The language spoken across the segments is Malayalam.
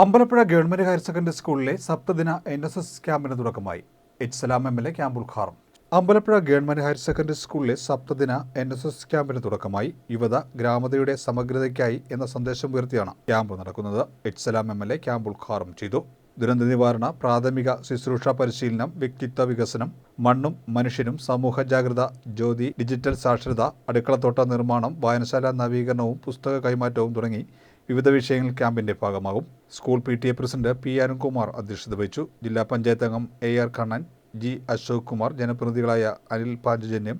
അമ്പലപ്പുഴ ഗവൺമെന്റ് ഹയർ സെക്കൻഡറി സ്കൂളിലെ സപ്തദിന എൻ എസ് എസ് ക്യാമ്പിന് തുടക്കമായി. H Salam M L A camp ഉദ്ഘാടനം. അമ്പലപ്പുഴ ഗവൺമെന്റ് ഹയർ സെക്കൻഡറി സ്കൂളിലെ സപ്തദിന എൻ എസ് എസ് ക്യാമ്പിന് തുടക്കമായി യുവത ഗ്രാമതയുടെ സമഗ്രതയ്ക്കായി എന്ന സന്ദേശം ഉയർത്തിയാണ് ക്യാമ്പ് നടക്കുന്നത്. H Salam M L A camp ഉദ്ഘാടനം ചെയ്തു. ദുരന്ത നിവാരണ പ്രാഥമിക ശുശ്രൂഷ പരിശീലനം വ്യക്തിത്വ വികസനം മണ്ണും മനുഷ്യനും സമൂഹ ജാഗ്രത ജ്യോതി ഡിജിറ്റൽ സാക്ഷരത അടുക്കളത്തോട്ട നിർമ്മാണം വായനശാല നവീകരണവും പുസ്തക കൈമാറ്റവും തുടങ്ങി വിവിധ വിഷയങ്ങൾ ക്യാമ്പിന്റെ ഭാഗമാകും. School P T A president P Arunkumar അധ്യക്ഷത വഹിച്ചു. ജില്ലാ പഞ്ചായത്ത് അംഗം A R Kannan G Ashok Kumar ജനപ്രതിനിധികളായ Anil Panchajanyam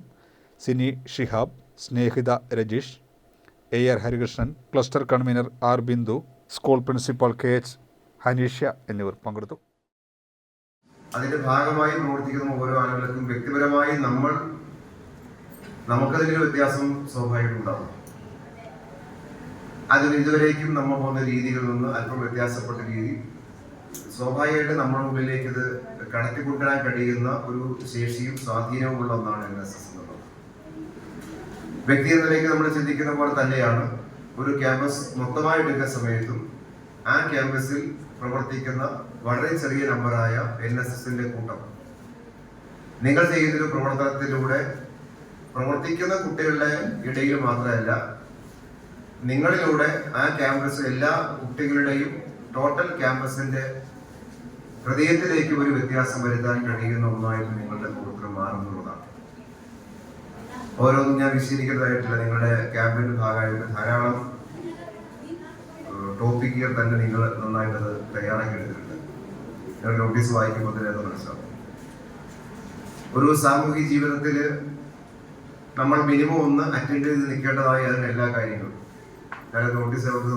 Sini Shihab Snehitha Rajeesh A R Harikrishnan cluster convener R Bindu school principal K H Haneeshya എന്നിവർ പങ്കെടുത്തു. അതിന്റെ ഭാഗമായി പ്രവർത്തിക്കുന്ന ഓരോ ആളുകൾക്കും വ്യക്തിപരമായി നമ്മൾ നമുക്കതിലൊരു വ്യത്യാസം സ്വാഭാവികം ഉണ്ടാവും അതിൽ ഇതുവരേക്കും നമ്മൾ പോകുന്ന രീതികളിൽ നിന്ന് അല്പം വ്യത്യാസപ്പെട്ട രീതി. സ്വാഭാവികമായിട്ട് നമ്മുടെ മുമ്പിലേക്ക് ഇത് കടത്തിക്കൊണ്ടുവരാൻ കഴിയുന്ന ഒരു ശേഷിയും സ്വാധീനവും ഉള്ള ഒന്നാണ് എൻ എസ് എസ് എന്നുള്ളത് വ്യക്തി എന്ന നിലയ്ക്ക് നമ്മൾ ചിന്തിക്കുന്ന പോലെ തന്നെയാണ് ഒരു ക്യാമ്പസ് മൊത്തമായി എടുക്കുന്ന സമയത്തും ആ ക്യാമ്പസിൽ പ്രവർത്തിക്കുന്ന വളരെ ചെറിയ നമ്പറായ എൻ എസ് എസിന്റെ കൂട്ടം. നിങ്ങൾ ചെയ്യുന്നൊരു പ്രവർത്തനത്തിലൂടെ പ്രവർത്തിക്കുന്ന കുട്ടികളുടെ ഇടയിൽ മാത്രമല്ല നിങ്ങളിലൂടെ ആ ക്യാമ്പസ് എല്ലാ കുട്ടികളുടെയും ടോട്ടൽ ക്യാമ്പസിന്റെ ഹൃദയത്തിലേക്ക് ഒരു വ്യത്യാസം വരുത്താൻ കഴിയുന്ന ഒന്നായിട്ട് നിങ്ങളുടെ പ്രവർത്തനം മാറുന്നുള്ളതാണ് ഓരോന്നും ഞാൻ വിശദീകരിക്കുന്നതായിട്ടില്ല നിങ്ങളുടെ ക്യാമ്പിന്റെ ഭാഗമായിട്ട് ധാരാളം ടോപ്പിക്കുകൾ തന്നെ നിങ്ങൾ നന്നായിട്ട് അത് തയ്യാറാക്കി എടുത്തിട്ടുണ്ട് നിങ്ങൾ നോട്ടീസ് വായിക്കുമ്പോൾ തന്നെ അത് മനസ്സിലാവും. ഒരു സാമൂഹിക ജീവിതത്തിൽ നമ്മൾ മിനിമം ഒന്ന് അറ്റൻഡ് ചെയ്ത് നിൽക്കേണ്ടതായ അതിന് എല്ലാ കാര്യങ്ങളും. ഞാൻ നോട്ടീസ് നമുക്ക്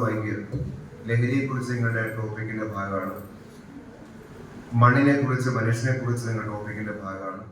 ലഹരിയെ കുറിച്ച് നിങ്ങളുടെ ടോപ്പിക്കിന്റെ ഭാഗമാണ്. മണ്ണിനെ കുറിച്ച് മനുഷ്യനെ കുറിച്ച് നിങ്ങളുടെ ടോപ്പിക്കിന്റെ ഭാഗമാണ്.